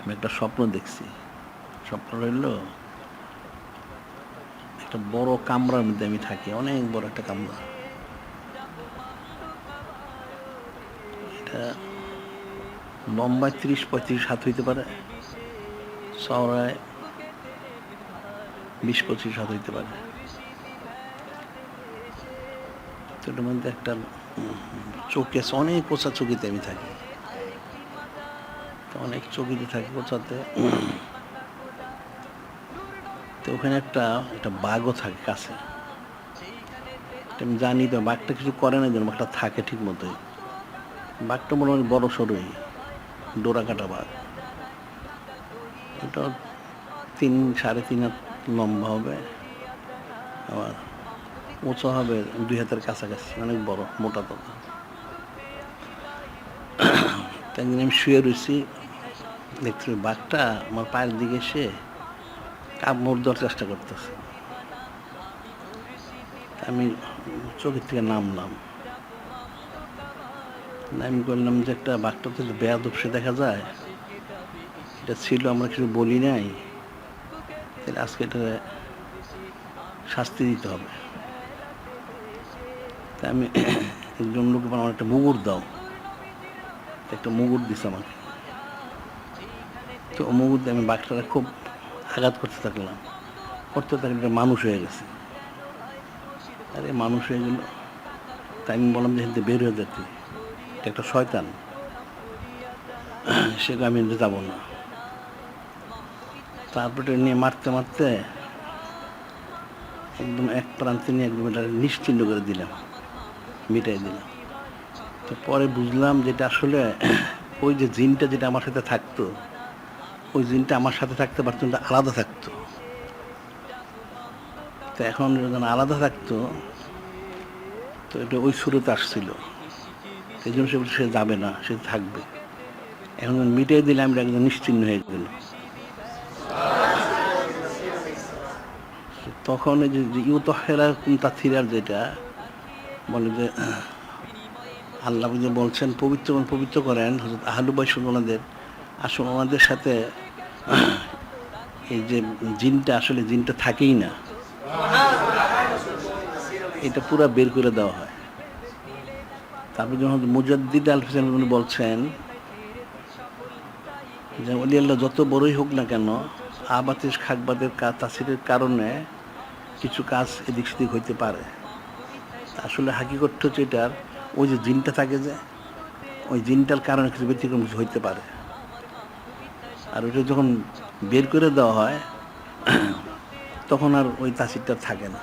আমি একটা স্বপ্ন দেখছি। স্বপ্ন রইল একটা বড় কামরার মধ্যে আমি থাকি, অনেক বড় একটা কামরা। এটা ত্রিশ পঁয়ত্রিশ হাত হইতে পারে, চওড়ায় বিশ পঁচিশ হাত হইতে পারে। তো মধ্যে একটা আছে, অনেক পোষা চৌকিতে আমি থাকি। অনেক চৌকিতে থাকে পোচাতে তো ওখানে একটা একটা বাঘও থাকে কাছে। আমি জানি তো, বাঘটা কিছু করে না, যেন বাঘটা থাকে ঠিক মতোই। বাঘটা মোটামুটি বড় সরুই ডোরা কাটা বাঘ। ওটা তিন, সাড়ে তিন হাত লম্বা হবে। আবার উঁচু হবে দুই হাতের কাছাকাছি, অনেক বড়, মোটা তোতা একদিন আমি শুয়ে রয়েছি দেখছি বাঘটা আমার পায়ের দিকে এসে কাপ মোড় দেওয়ার চেষ্টা করতেছে। আমি চোখের থেকে নামলাম। আমি করলাম যে একটা বাঘটা তো বেয়াদব সে দেখা যায়। এটা ছিল, আমরা কিছু বলি নাই। তাহলে আজকে এটা শাস্তি দিতে হবে। তা আমি একজন লোক আমার একটা মুগুর দাও। একটা মুগুর দিছে আমাকে। তো ও মুগুর আমি বাঘটাকে খুব আঘাত করতে থাকলাম। করতে থাকলে মানুষ হয়ে গেছে। আরে মানুষ হয়ে গেল। তাই আমি বললাম যে হেঁটে বের হয়ে যেতে এটা একটা শয়তান। সেটা আমি যাব না। তারপরে নিয়ে মারতে মারতে একদম এক প্রান্তে নিয়ে একদম এটা নিশ্চিন্ন করে দিলাম। মিটাই দিলাম। তো পরে বুঝলাম যেটা আসলে ওই যে জিনটা যেটা আমার সাথে থাকতো ওই জিনটা আমার সাথে থাকতে পারতো না আলাদা থাকতো। তো এখন যখন আলাদা থাকতো, তো এটা ওই শুরুতে আসছিল। সেই জন্য সে সে যাবে না, সে থাকবে। এখন মিটিয়ে দিলে আমি একদম নিশ্চিন্ন হয়ে গেল তখন এই যে ইউতহেরা কুন্তাথিরার যেটা, বলে যে, আল্লাহ যে বলছেন, পবিত্র পবিত্র করেন হজরত আহলু বাইসুল ওনাদের। আসলে ওনাদের সাথে এই যে জিনটা, আসলে জিনটা থাকেই না। এটা পুরো বের করে দেওয়া হয়। তারপর যখন মুজাদ্দিদ আল উনি বলছেন যে, অলি আল্লাহ, যত বড়ই হোক না কেন আবাতিস খাকবাদের কা, তাসিরের কারণে কিছু কাজ এদিক সেদিক হইতে পারে। আসলে হাকিকত হচ্ছে এটার, ওই যে জিনটা থাকে যে, ওই জিনটার কারণে কিছু ব্যতিক্রম কিছু হইতে পারে। আর ওইটা যখন বের করে দেওয়া হয় তখন আর ওই তাসিরটা থাকে না।